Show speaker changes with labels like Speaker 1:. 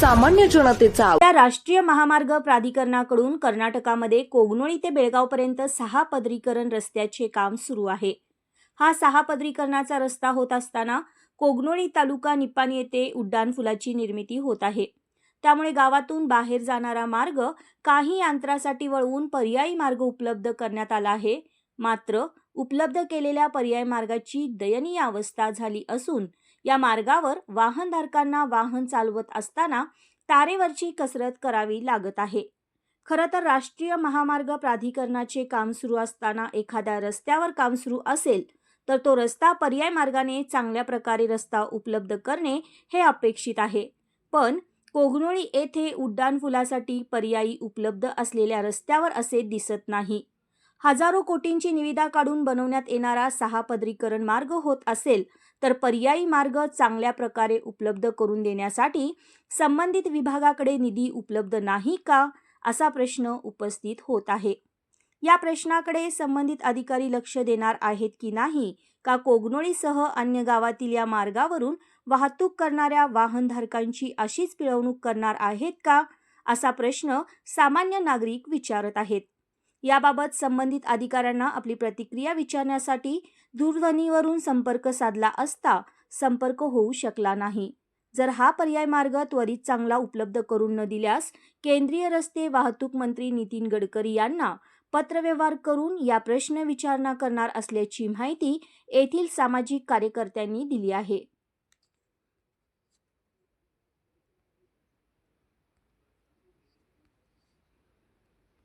Speaker 1: सामान्य जनतेचा
Speaker 2: या राष्ट्रीय महामार्ग प्राधिकरणाकडून कर्नाटकामध्ये कोगनोळी ते बेळगावपर्यंत सहा पदरीकरण रस्त्याचे काम सुरू आहे. हा सहा पदरीकरणाचा रस्ता होत असताना कोगनोळी तालुका निपाणी येथे उड्डाणपुलाची निर्मिती होत आहे. त्यामुळे गावातून बाहेर जाणारा मार्ग काही यंत्रासाठी वळवून पर्यायी मार्ग उपलब्ध करण्यात आला आहे. मात्र उपलब्ध केलेल्या पर्याय मार्गाची दयनीय अवस्था झाली असून या मार्गावर वाहनधारकांना वाहन चालवत असताना तारेवरची कसरत करावी लागत आहे. खरं तर राष्ट्रीय महामार्ग प्राधिकरणाचे काम सुरू असताना एखाद्या रस्त्यावर काम सुरू असेल तर तो रस्ता पर्याय मार्गाने चांगल्या प्रकारे रस्ता उपलब्ध करणे हे अपेक्षित आहे. पण कोगनोळी येथे उड्डाणपुलासाठी पर्यायी उपलब्ध असलेल्या रस्त्यावर असे दिसत नाही. हजारो कोटींची निविदा काढून बनवण्यात येणारा सहा पदरीकरण मार्ग होत असेल तर पर्यायी मार्ग चांगल्या प्रकारे उपलब्ध करून देण्यासाठी संबंधित विभागाकडे निधी उपलब्ध नाही का असा प्रश्न उपस्थित होत आहे. या प्रश्नाकडे संबंधित अधिकारी लक्ष देणार आहेत की नाही का कोगनोळीसह अन्य गावातील या मार्गावरून वाहतूक करणाऱ्या वाहनधारकांची अशीच पिळवणूक करणार आहेत का असा प्रश्न सामान्य नागरिक विचारत आहेत. याबाबत संबंधित अधिकाऱ्यांना आपली प्रतिक्रिया विचारण्यासाठी दूरध्वनीवरून संपर्क साधला असता संपर्क होऊ शकला नाही. जर हा पर्याय मार्ग त्वरित चांगला उपलब्ध करून न दिल्यास केंद्रीय रस्ते वाहतूक मंत्री नितीन गडकरी यांना पत्रव्यवहार करून या प्रश्न विचारणा करणार असल्याची माहिती येथील सामाजिक कार्यकर्त्यांनी दिली आहे.